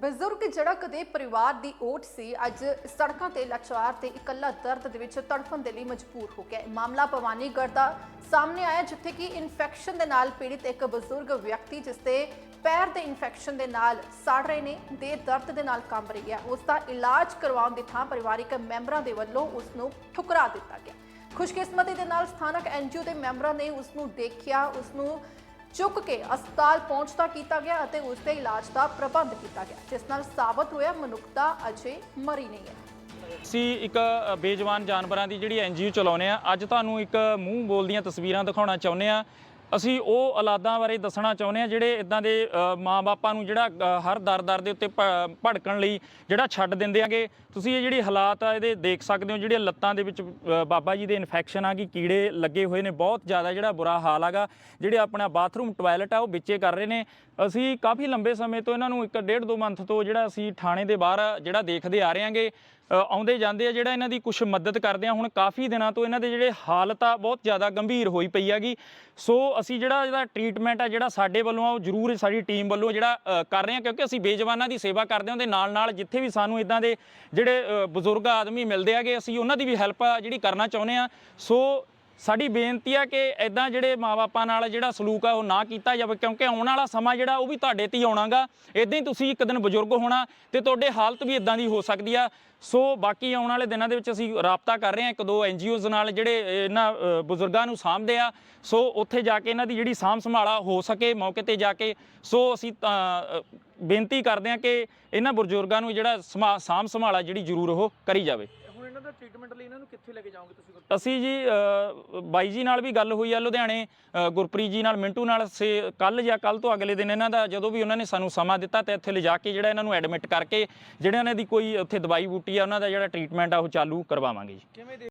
ਬਜ਼ੁਰਗ ਜਿਹੜਾ ਕਦੇ ਪਰਿਵਾਰ ਦੀ ਓਟ ਸੀ, ਅੱਜ ਸੜਕਾਂ ਤੇ ਲਾਚਾਰ ਤੇ ਇਕੱਲਾ ਦਰਦ ਦੇ ਵਿੱਚ ਤੜਫਣ ਦੇ ਲਈ ਮਜਬੂਰ ਹੋ ਗਿਆ ਮਾਮਲਾ ਭਵਾਨੀਗੜ੍ਹ ਦਾ ਸਾਹਮਣੇ ਆਇਆ, ਜਿੱਥੇ ਕਿ ਇਨਫੈਕਸ਼ਨ ਦੇ ਨਾਲ ਪੀੜਿਤ ਇੱਕ ਬਜ਼ੁਰਗ ਵਿਅਕਤੀ, ਜਿਸ ਦੇ ਪੈਰ ਦੇ ਇਨਫੈਕਸ਼ਨ ਦੇ ਨਾਲ ਸੜ ਰਹੇ ਨੇ, ਦੇ ਦਰਦ ਦੇ ਨਾਲ ਕੰਬ ਰਹੀ ਹੈ। ਉਸ ਦਾ ਇਲਾਜ ਕਰਵਾਉਣ ਦੀ ਥਾਂ ਪਰਿਵਾਰਿਕ ਮੈਂਬਰਾਂ ਦੇ ਵੱਲੋਂ ਉਸ ਨੂੰ ਠੁਕਰਾ ਦਿੱਤਾ ਗਿਆ। ਖੁਸ਼ਕਿਸਮਤੀ ਦੇ ਨਾਲ ਸਥਾਨਕ ਐਨਜੀਓ ਦੇ ਮੈਂਬਰਾਂ ਨੇ ਉਸ ਨੂੰ ਦੇਖਿਆ, ਉਸ ਨੂੰ ਚੁੱਕ ਕੇ ਹਸਪਤਾਲ ਪਹੁੰਚਦਾ ਕੀਤਾ ਗਿਆ ਅਤੇ ਉਸ ਦੇ ਇਲਾਜ ਦਾ ਪ੍ਰਬੰਧ ਕੀਤਾ ਗਿਆ, ਜਿਸ ਨਾਲ ਸਾਬਤ ਹੋਇਆ ਮਨੁੱਖਤਾ ਅਜੇ ਮਰੀ ਨਹੀਂ ਹੈ। ਅਸੀਂ ਇੱਕ ਬੇਜਵਾਨ ਜਾਨਵਰਾਂ ਦੀ ਜਿਹੜੀ ਐਨਜੀਓ ਚਲਾਉਂਦੇ ਆ ਅੱਜ ਤੁਹਾਨੂੰ ਇੱਕ ਮੂੰਹ ਬੋਲਦੀਆਂ ਤਸਵੀਰਾਂ ਦਿਖਾਉਣਾ ਚਾਹੁੰਦੇ ਆ ਅਸੀਂ ਉਹ ਔਲਾਦਾਂ ਬਾਰੇ ਦੱਸਣਾ ਚਾਹੁੰਦੇ ਆ ਜਿਹੜੇ ਇਦਾਂ ਦੇ ਅ, ਮਾਂ-ਬਾਪਾਂ ਨੂੰ ਜਿਹੜਾ ਹਰ ਦਰ-ਦਰ ਦੇ ਉੱਤੇ ਭ- ਭੜਕਣ ਲਈ ਜਿਹੜਾ ਛੱਡ ਦਿੰਦੇ ਆਗੇ ਤੁਸੀਂ ਇਹ ਜਿਹੜੀ ਹਾਲਾਤ ਆ ਇਹਦੇ ਦੇਖ ਸਕਦੇ ਹੋ ਜਿਹੜੀਆਂ ਲੱਤਾਂ ਦੇ ਵਿੱਚ ਬਾਬਾ ਜੀ ਦੇ ਇਨਫੈਕਸ਼ਨ ਆ ਕਿ ਕੀੜੇ ਲੱਗੇ ਹੋਏ ਨੇ ਬਹੁਤ ਜ਼ਿਆਦਾ ਜਿਹੜਾ ਬੁਰਾ ਹਾਲ ਆਗਾ ਜਿਹੜੇ ਆਪਣਾ ਬਾਥਰੂਮ ਟਾਇਲਟ ਆ ਉਹ ਵਿੱਚੇ ਕਰ ਰਹੇ ਨੇ। ਅਸੀਂ ਕਾਫੀ ਲੰਬੇ ਸਮੇਂ ਤੋਂ ਇਹਨਾਂ ਨੂੰ ਇੱਕ ਡੇਢ ਦੋ ਮੰਥ ਤੋਂ ਜਿਹੜਾ ਅਸੀਂ ਥਾਣੇ ਦੇ ਬਾਹਰ ਜਿਹੜਾ ਦੇਖਦੇ ਆ ਰਹੇ ਹਾਂਗੇ। ਆਉਂਦੇ ਜਾਂਦੇ ਆ ਜਿਹੜਾ ਇਹਨਾਂ ਦੀ ਕੁਝ ਮਦਦ ਕਰਦੇ ਆ। ਹੁਣ ਕਾਫੀ ਦਿਨਾਂ ਤੋਂ ਇਹਨਾਂ ਦੇ ਜਿਹੜੇ ਹਾਲਤ ਆ ਬਹੁਤ ਜ਼ਿਆਦਾ ਗੰਭੀਰ ਹੋਈ ਪਈ ਹੈਗੀ। ਸੋ ਅਸੀਂ ਜਿਹੜਾ ਇਹਦਾ ਟ੍ਰੀਟਮੈਂਟ ਆ, ਜਿਹੜਾ ਸਾਡੇ ਵੱਲੋਂ ਆ, ਉਹ ਜ਼ਰੂਰ ਸਾਡੀ ਟੀਮ ਵੱਲੋਂ ਜਿਹੜਾ ਕਰ ਰਹੇ ਆ ਕਿਉਂਕਿ ਅਸੀਂ ਬੇਜਵਾਨਾਂ ਦੀ ਸੇਵਾ ਕਰਦੇ ਹਾਂ, ਉਹਦੇ ਨਾਲ ਨਾਲ ਜਿੱਥੇ ਵੀ ਸਾਨੂੰ ਇਦਾਂ ਦੇ ਜਿਹੜੇ ਬਜ਼ੁਰਗ ਆਦਮੀ ਮਿਲਦੇ ਆਗੇ ਅਸੀਂ ਉਹਨਾਂ ਦੀ ਵੀ ਹੈਲਪ ਜਿਹੜੀ ਕਰਨਾ ਚਾਹੁੰਦੇ ਆ ਸੋ ਸਾਡੀ ਬੇਨਤੀ ਆ ਕਿ ਐਦਾਂ ਜਿਹੜੇ ਮਾਪਿਆਂ ਨਾਲ ਜਿਹੜਾ ਸਲੂਕ ਆ ਉਹ ਨਾ ਕੀਤਾ ਜਾਵੇ ਕਿਉਂਕਿ ਆਉਣ ਵਾਲਾ ਸਮਾਂ ਜਿਹੜਾ ਉਹ ਵੀ ਤੁਹਾਡੇ ਤੇ ਹੀ ਆਉਣਾਗਾ। ਇਦਾਂ ਹੀ ਤੁਸੀਂ ਇੱਕ ਦਿਨ ਬਜ਼ੁਰਗ ਹੋਣਾ ਤੇ ਤੁਹਾਡੇ ਹਾਲਤ ਵੀ ਇਦਾਂ ਦੀ ਹੋ ਸਕਦੀ ਆ। ਸੋ ਬਾਕੀ ਆਉਣ ਵਾਲੇ ਦਿਨਾਂ ਦੇ ਵਿੱਚ ਅਸੀਂ ਰਾਬਤਾ ਕਰ ਰਹੇ ਹਾਂ ਇੱਕ ਦੋ ਐਨਜੀਓਜ਼ ਨਾਲ ਜਿਹੜੇ ਇਹਨਾਂ ਬਜ਼ੁਰਗਾਂ ਨੂੰ ਸਾਂਭਦੇ ਆ। ਸੋ ਉੱਥੇ ਜਾ ਕੇ ਇਹਨਾਂ ਦੀ ਜਿਹੜੀ ਸਾਂਭ ਸੰਭਾਲਾ ਹੋ ਸਕੇ ਮੌਕੇ ਤੇ ਜਾ ਕੇ। ਸੋ ਅਸੀਂ ਤਾਂ, ਬੇਨਤੀ ਕਰਦੇ ਹਾਂ ਕਿ ਇਹਨਾਂ ਬਜ਼ੁਰਗਾਂ ਨੂੰ ਜਿਹੜਾ ਸਮਾ- ਸਾਂਭ ਸੰਭਾਲਾ ਜਿਹੜੀ ਜ਼ਰੂਰ ਉਹ ਕਰੀ ਜਾਵੇ। ਇਹਨਾਂ ਦਾ ਟ੍ਰੀਟਮੈਂਟ ਲਈ ਇਹਨਾਂ ਨੂੰ ਕਿੱਥੇ ਲੈ ਕੇ ਜਾਓਗੇ ਤੁਸੀਂ ਅਸੀਂ ਜੀ ਅ, ਬਾਈ ਜੀ ਨਾਲ ਵੀ ਗੱਲ ਹੋਈ ਆ ਲੁਧਿਆਣੇ ਅ, ਗੁਰਪ੍ਰੀਤ ਜੀ ਨਾਲ ਮਿੰਟੂ ਨਾਲ ਸੇ ਕੱਲ ਜਾਂ ਕੱਲ ਤੋਂ ਅਗਲੇ ਦਿਨ ਇਹਨਾਂ ਦਾ ਜਦੋਂ ਵੀ ਉਹਨਾਂ ਨੇ ਸਾਨੂੰ ਸਮਾਂ ਦਿੱਤਾ ਤੇ ਇੱਥੇ ਲਿਜਾ ਕੇ ਜਿਹੜਾ ਇਹਨਾਂ ਨੂੰ ਐਡਮਿਟ ਕਰਕੇ ਜਿਹੜਾ ਇਹਨਾਂ ਦੀ ਕੋਈ ਉੱਥੇ ਦਵਾਈ ਬੂਟੀ ਆ ਉਹਨਾਂ ਦਾ ਜਿਹੜਾ ਟ੍ਰੀਟਮੈਂਟ ਆ ਉਹ ਚਾਲੂ ਕਰਵਾਵਾਂਗੇ ਜੀ। ਕਿਵੇਂ